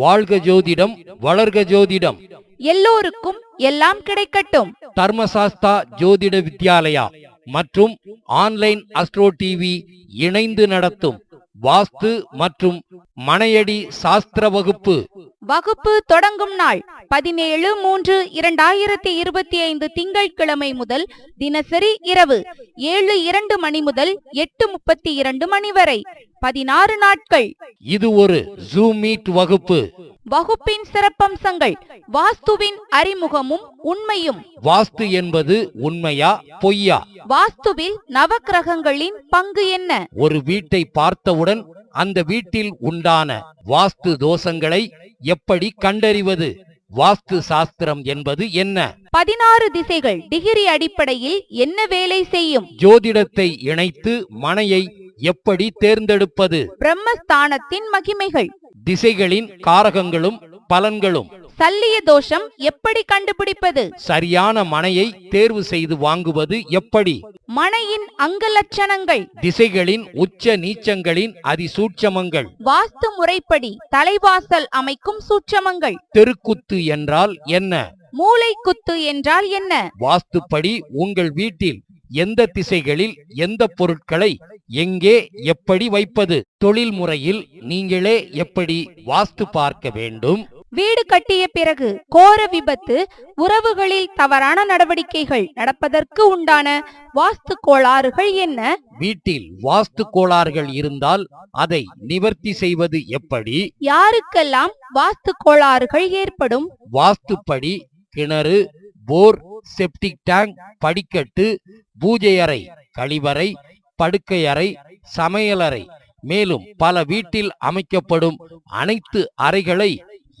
வாழ்க ஜோதிடம் வளர்க ஜோதிடம். எல்லோருக்கும் எல்லாம் கிடைக்கட்டும். தர்மசாஸ்தா ஜோதிட வித்யாலயா மற்றும் ஆன்லைன் அஸ்ட்ரோ டிவி இணைந்து நடத்தும் வாஸ்து மற்றும் மனையடி சாஸ்திர வகுப்பு. வகுப்பு தொடங்கும் நாள். பதினேழு மூன்று இரண்டாயிரத்தி இருபத்தி ஐந்து திங்கட்கிழமை முதல் தினசரி இரவு ஏழு இரண்டு மணி முதல் எட்டு முப்பத்தி இரண்டு மணி வரை. பதினாறு நாட்கள். இது ஒரு ஜூம் மீட் வகுப்பு. வகுப்பின் சிறப்பம்சங்கள். வாஸ்துவின் அறிமுகமும் உண்மையும். வாஸ்து என்பது உண்மையா பொய்யா? வாஸ்துவில் நவக்கிரகங்களின் பங்கு என்ன? ஒரு வீட்டை பார்த்தவுடன் அந்த வீட்டில் உண்டான வாஸ்து தோஷங்களை எப்படி கண்டறிவது? வாஸ்து சாஸ்திரம் என்பது என்ன? பதினாறு திசைகள் டிகிரி அடிப்படையில் என்ன வேலை செய்யும்? ஜோதிடத்தை இணைத்து மனையை எப்படி தேர்ந்தெடுப்பது? பிரம்மஸ்தானத்தின் மகிமைகள். திசைகளின் காரகங்களும் பலன்களும். சல்லிய தோஷம் எப்படி கண்டுபிடிப்பது? சரியான மனையை தேர்வு செய்து வாங்குவது எப்படி? மனையின் அங்கலட்சணங்கள். திசைகளின் உச்ச நீச்சங்களின் அதிசூட்சமங்கள். வாஸ்து முறைப்படி தலைவாசல் அமைக்கும் சூட்சமங்கள். தெருக்குத்து என்றால் என்ன? மூளைக்குத்து என்றால் என்ன? வாஸ்துப்படி உங்கள் வீட்டில் எந்த திசைகளில் எந்த பொருட்களை எங்கே எப்படி வைப்பது? தொழில் முறையில் நீங்களே எப்படி வாஸ்து பார்க்க வேண்டும்? வீடு கட்டிய பிறகு கோர விபத்து உறவுகளில் தவறான நடவடிக்கைகள் நடப்பதற்கு உண்டான வாஸ்து கோளாறுகள் என்ன? வீட்டில் வாஸ்து கோளாறுகள் இருந்தால் அதை நிவர்த்தி செய்வது எப்படி? யாருக்கெல்லாம் வாஸ்து கோளாறுகள் ஏற்படும்? வாஸ்துப்படி கிணறு போர் செப்டிக் டேங்க் படிக்கட்டு பூஜை அறை கழிவறை படுக்கை அறை சமையலறை மேலும் பல வீட்டில் அமைக்கப்படும் அனைத்து அறைகளை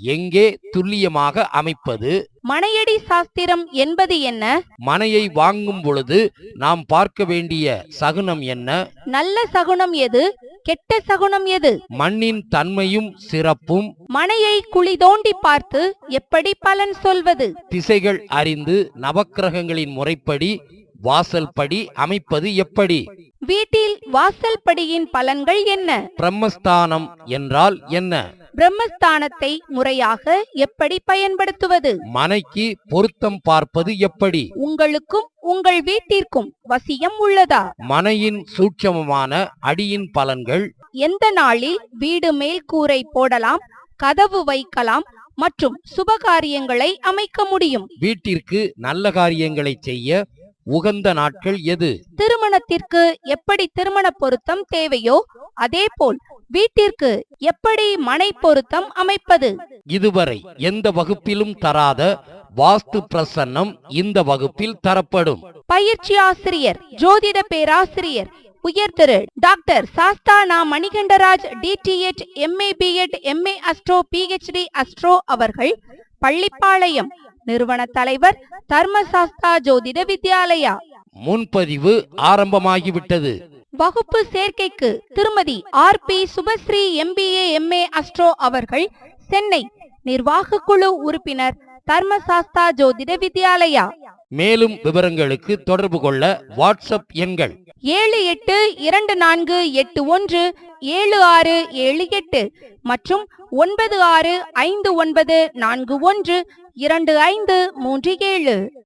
எங்கே துல்லியமாக அமைப்பது? மனையடி சாஸ்திரம் என்பது என்ன? மனையை வாங்கும் பொழுது நாம் பார்க்க வேண்டிய சகுனம் என்ன? நல்ல சகுனம் எது? கெட்ட சகுனம் எது? மண்ணின் தன்மையும் சிறப்பும் மனையை குழி தோண்டி பார்த்து எப்படி பலன் சொல்வது? திசைகள் அறிந்து நவக்கிரகங்களின் முறைப்படி வாசல் படி அமைப்பது எப்படி? வீட்டில் வாசல் படியின் பலன்கள் என்ன? பிரம்மஸ்தானம் என்றால் என்ன? பிரம்மஸ்தானத்தை முறையாக எப்படி பயன்படுத்துவது? மனைக்கு பொருத்தம் பார்ப்பது எப்படி? உங்களுக்கும் உங்கள் வீட்டிற்கும் வசியம் உள்ளதா? மனையின் சூட்சமமான அடியின் பலன்கள்? எந்த நாளில் வீடு மேல் கூரை போடலாம் கதவு வைக்கலாம் மற்றும் சுபகாரியங்களை அமைக்க முடியும்? வீட்டிற்கு நல்ல காரியங்களை செய்ய உகந்த நாட்கள் எது? திருமணத்திற்கு எப்படி திருமண பொருத்தம் தேவையோ அதேபோல் வீட்டிற்கு எப்படி மனை பொருத்தம் அமைப்பது? இதுவரை எந்த வகுப்பிலும் தராத வாஸ்து பிரசன்னம் இந்த வகுப்பில் தரப்படும். பயிற்சி ஆசிரியர் ஜோதிட பேராசிரியர் உயர் திரு. Doctor Sastha Na Manikandaraj DTEd MA BEd MA astro PhD astro அவர்கள் பள்ளிப்பாளையம் நிறுவன தலைவர் தர்மசாஸ்தா ஜோதிட வித்யாலயா. முன்பதிவு ஆரம்பமாகிவிட்டது. வகுப்பு சேர்க்கைக்கு திருமதி R P Subhashree MBA MA astro அவர்கள் சென்னை நிர்வாக குழு உறுப்பினர் தர்மசாஸ்தா ஜோதிட வித்யாலயா. மேலும் விவரங்களுக்கு தொடர்பு கொள்ள வாட்ஸ்அப் எண்கள் ஏழு எட்டு இரண்டு நான்கு எட்டு ஒன்று ஏழு ஆறு ஏழு எட்டு மற்றும் ஒன்பது ஆறு ஐந்து ஒன்பது நான்கு ஒன்று இரண்டு ஐந்து மூன்று ஏழு.